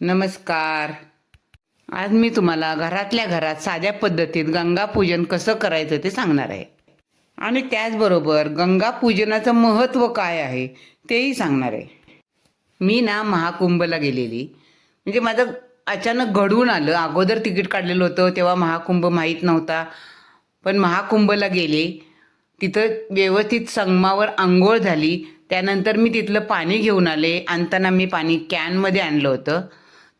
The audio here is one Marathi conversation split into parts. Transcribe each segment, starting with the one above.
नमस्कार. आज मी तुम्हाला घरातल्या घरात साध्या पद्धतीत गंगा पूजन कसं करायचं ते सांगणार आहे. आणि त्याचबरोबर गंगा पूजनाचं महत्त्व काय आहे तेही सांगणार आहे. मी ना महाकुंभला गेलेली. म्हणजे माझं अचानक घडून आलं. अगोदर तिकीट काढलेलं होतं तेव्हा महाकुंभ माहीत नव्हता. पण महाकुंभला गेले. तिथं व्यवस्थित संगमावर आंघोळ झाली. त्यानंतर मी तिथलं पाणी घेऊन आले. आणताना मी पाणी कॅनमध्ये आणलं होतं.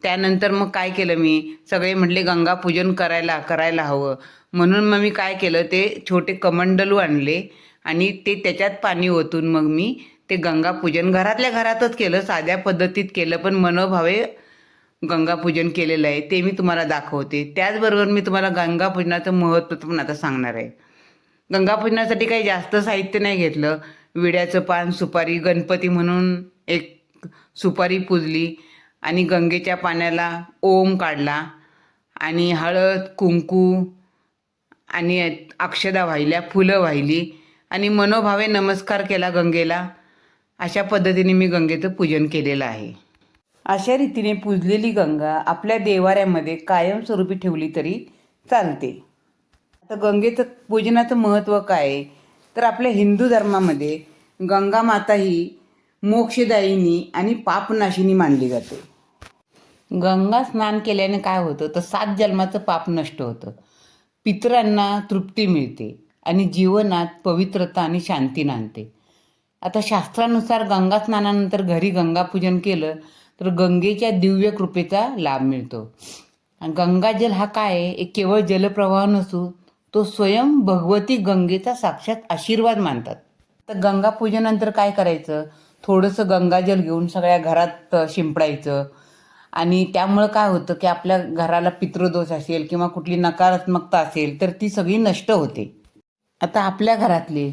त्यानंतर मग काय केलं मी? सगळे म्हटले गंगा पूजन करायला करायला हवं. म्हणून मग मी काय केलं ते छोटे कमंडलू आणले आणि ते त्याच्यात पाणी ओतून मग मी ते गंगा पूजन घरातल्या घरातच केलं साध्या पद्धतीत केलं पण मनोभावे गंगापूजन केलेलं आहे ते मी तुम्हाला दाखवते. त्याचबरोबर मी तुम्हाला गंगापूजनाचं महत्त्व पण आता सांगणार आहे. गंगापूजनासाठी काही जास्त साहित्य नाही घेतलं. विड्याचं पान सुपारी गणपती म्हणून एक सुपारी पूजली. आणि गंगेच्या पाण्याला ओम काढला आणि हळद कुंकू आणि अक्षदा वाहिल्या फुलं वाहिली आणि मनोभावे नमस्कार केला गंगेला. अशा पद्धतीने मी गंगेचं पूजन केलेलं आहे. अशा रीतीने पूजलेली गंगा आपल्या देवाऱ्यामध्ये कायमस्वरूपी ठेवली तरी चालते. आता गंगेचं पूजनाचं महत्त्व काय आहे? तर आपल्या हिंदू धर्मामध्ये गंगा माता ही मोक्षदायिनी आणि पापनाशिनी मानली जाते. गंगा स्नान केल्याने काय होतं? तर सात जन्माचं पाप नष्ट होतं. पितरांना तृप्ती मिळते आणि जीवनात पवित्रता आणि शांती नांदते. आता शास्त्रानुसार गंगा स्नानानंतर घरी गंगापूजन केलं तर गंगेच्या दिव्य कृपेचा लाभ मिळतो. गंगाजल हा काय आहे? एक केवळ जलप्रवाह नसून तो स्वयं भगवती गंगेचा साक्षात आशीर्वाद मानतात. तर गंगापूजनानंतर काय करायचं? थोडंसं गंगाजल घेऊन सगळ्या घरात शिंपडायचं. आणि त्यामुळं काय होतं की आपल्या घराला पितृदोष असेल किंवा कुठली नकारात्मकता असेल तर ती सगळी नष्ट होते. आता आपल्या घरातले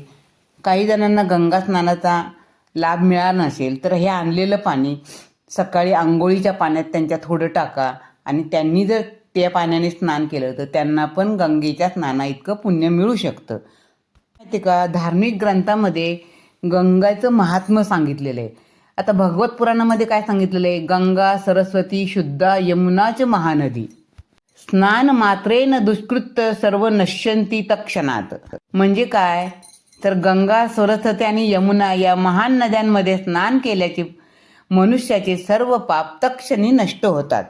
काही जणांना गंगा स्नानाचा लाभ मिळाला नसेल तर हे आणलेलं पाणी सकाळी आंघोळीच्या पाण्यात त्यांच्या थोडं टाका आणि त्यांनी जर त्या पाण्याने स्नान केलं तर त्यांना पण गंगेच्या स्नाना इतकं पुण्य मिळू शकतं. माहिती का? धार्मिक ग्रंथामध्ये गंगाचं महात्म्य सांगितलेलं आहे. आता भगवत पुराणामध्ये काय सांगितलेलं आहे? गंगा सरस्वती शुद्धा यमुनाच महानदी. स्नान मात्रेन दुष्कृत सर्व नश्यंती तक्षणात म्हणजे काय? तर गंगा सरस्वती आणि यमुना या महान नद्यांमध्ये स्नान केल्याचे मनुष्याचे सर्व पाप तक्षणी नष्ट होतात.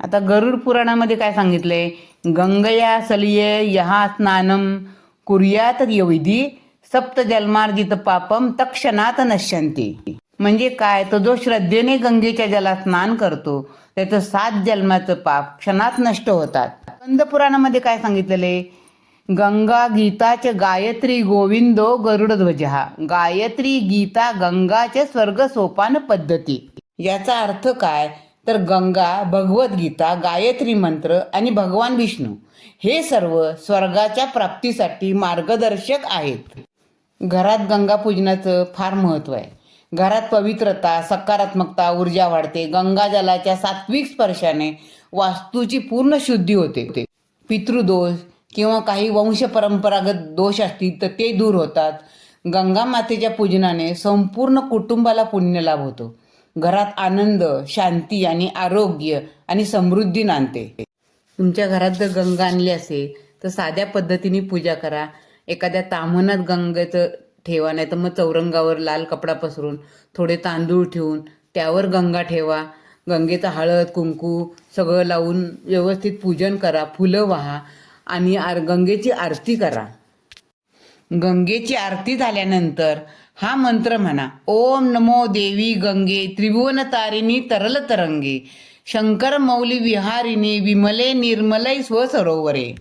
आता गरुड पुराणामध्ये काय सांगितलंय? गंगया सलिये यहा स्नानम कुर्यात यविधी सप्त जन्मार्जित पापम तक्षणात नश्यंती म्हणजे काय? तो जो श्रद्धेने गंगेच्या जलात स्नान करतो त्याचं सात जन्माचं पाप क्षणात नष्ट होतात. कंद पुराणामध्ये काय सांगितलेले? गंगा गीताचे गायत्री गोविंदो गरुडध्वज. गायत्री गीता गंगाचे स्वर्ग सोपान पद्धती. याचा अर्थ काय? तर गंगा भगवद्गीता गायत्री मंत्र आणि भगवान विष्णू हे सर्व स्वर्गाच्या प्राप्तीसाठी मार्गदर्शक आहेत. घरात गंगा पूजनाचं फार महत्त्व आहे. घरात पवित्रता सकारात्मकता ऊर्जा वाढते. गंगाजलाच्या सात्विक स्पर्शाने वास्तूची पूर्ण शुद्धी होते. पितृदोष किंवा काही वंश परंपरागत दोष असतील तर ते दूर होतात. गंगा मातेच्या पूजनाने संपूर्ण कुटुंबाला पुण्यलाभ होतो. घरात आनंद शांती आणि आरोग्य आणि समृद्धी नांदते. तुमच्या घरात जर गंगा आणली असेल तर साध्या पद्धतीने पूजा करा. एखाद्या ताम्हणात गंगेचं ठेवा नाही तर मग चौरंगावर लाल कपडा पसरून थोडे तांदूळ ठेवून त्यावर गंगा ठेवा. गंगेचं हळद कुंकू सगळं लावून व्यवस्थित पूजन करा फुलं वाहा आणि आर गंगेची आरती करा. गंगेची आरती झाल्यानंतर हा मंत्र म्हणा ओम नमो देवी गंगे त्रिभुवन तारिणी तरल तरंगे शंकर मौली विहारिणी विमले निर्मलय स्वसरोवरे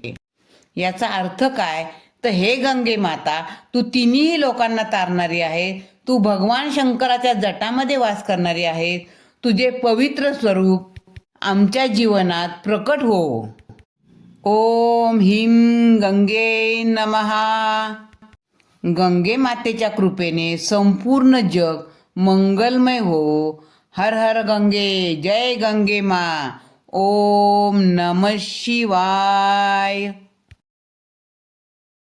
याचा अर्थ काय? तर हे गंगे माता तू तिन्ही लोकांना तारणारी आहे. तू भगवान शंकराच्या जटामध्ये वास करणारी आहे. तुझे पवित्र स्वरूप आमच्या जीवनात प्रकट हो. ओम हिम गंगे नमहा गंगे मातेच्या कृपेने संपूर्ण जग मंगलमय हो. हर हर गंगे जय गंगे मा. ओम नम शिवाय.